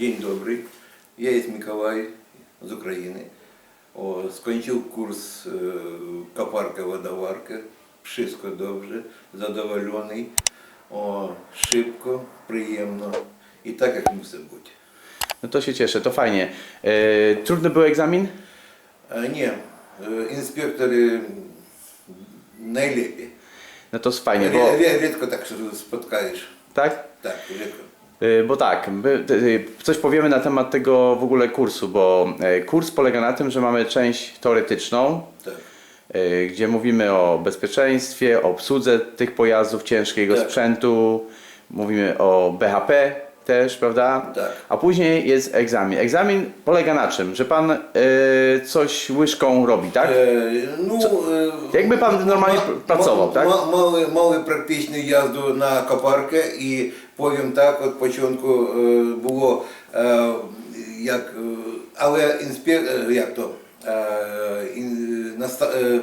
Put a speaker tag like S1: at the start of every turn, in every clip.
S1: День добрий. Я із Миколай з України. О, Скончив курс е, копарка-водоварка. Вшиско добре, задоволений, О, шибко, приємно і так, як мусить бути.
S2: No to się cieszę, to fajnie. E, trudny był egzamin?
S1: E, nie, e, inspektor e, najlepiej.
S2: No to jest fajnie, bo...
S1: Редко так spotkajesz.
S2: Tak?
S1: Tak, редко.
S2: E, Bo tak, e, coś powiemy na temat tego w ogóle kursu, bo e, kurs polega na tym, że mamy część teoretyczną,
S1: Tak.
S2: gdzie mówimy o bezpieczeństwie, o obsłudze tych pojazdów, ciężkiego
S1: Tak.
S2: sprzętu, mówimy o BHP też, prawda?
S1: Tak.
S2: A później jest egzamin. Egzamin polega na czym? Że pan e, coś łyżką robi, tak?
S1: E, Ну, е,
S2: Jakby pan normalnie pr- pracował, tak?
S1: ма- Мали, мали практичну язду на копарки і повім так, от початку е, було е, як, е, але інспек, е, як то, е, ін, наста, е,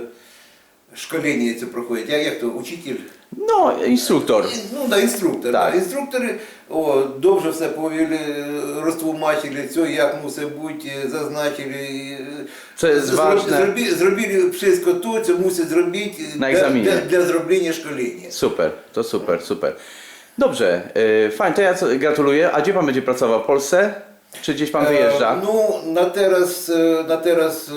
S1: школення це проходить. Я як то, учитель?
S2: No, instruktor.
S1: Ну, да, інструктор.
S2: Так.
S1: Да. Інструктори о, довше все повіли, розтлумачили, все, як мусить бути, зазначили. е,
S2: Це
S1: Зроб-
S2: важне.
S1: Зробі, зробили wszystko то, co мусить зробити
S2: На
S1: для,
S2: екзамені.
S1: для, для зроблення школення.
S2: Super, to super, super. Dobrze, e, fajnie, to ja co, gratuluję. A gdzie pan będzie pracował? W Polsce? Czy gdzieś pan wyjeżdża?
S1: Е, Ну, на teraz, е, на teraz е,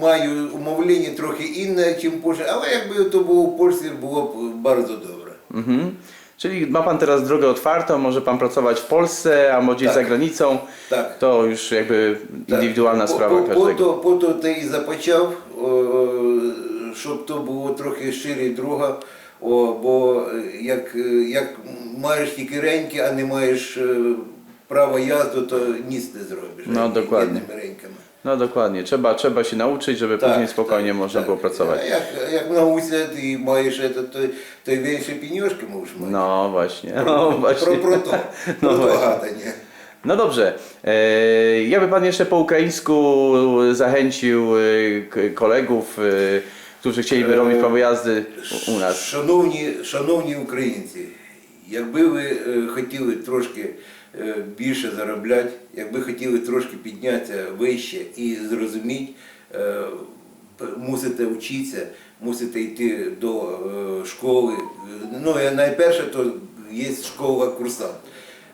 S1: маю умовлення трохи інне, чим Польща, але якби то було в Польщі, було б bardzo добре.
S2: Mhm. Czyli ma pan teraz drogę otwartą, może pan pracować w Polsce, albo gdzieś
S1: Tak.
S2: za granicą.
S1: Так.
S2: To już jakby
S1: Так.
S2: indywidualna
S1: По-
S2: sprawa
S1: по-
S2: każdego.
S1: Пото, пото ти і започав, о, щоб то було трохи шире друга. О, бо е, як, е, як маєш тільки реньки, а не маєш е, права язду, то ніц не зробиш.
S2: Ну, докладnie.
S1: Єдними реньками.
S2: No dokładnie, trzeba, trzeba się nauczyć, żeby tak, później spokojnie
S1: tak,
S2: można
S1: tak.
S2: było pracować.
S1: Jak, jak nauce i ma to, to, to większe pieniążki muszę mieć.
S2: No właśnie, no właśnie.
S1: Pro, pro
S2: no pro
S1: nie?
S2: No dobrze, e, ja by Pan jeszcze po ukraińsku zachęcił e, kolegów, e, którzy chcieliby robić prawo jazdy u nas.
S1: Szanowni, szanowni Ukraińcy, якби ви е, хотіли трошки е, більше заробляти, якби хотіли трошки піднятися вище і зрозуміти, е, мусите вчитися, мусите йти до школи. Ну, найперше, то є школа курсант.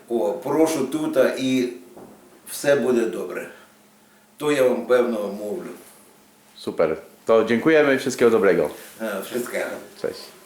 S1: О, прошу тут і все буде добре. То я вам певно мовлю.
S2: Super, to dziękujemy, wszystkiego dobrego.
S1: Wszystkiego.
S2: Cześć.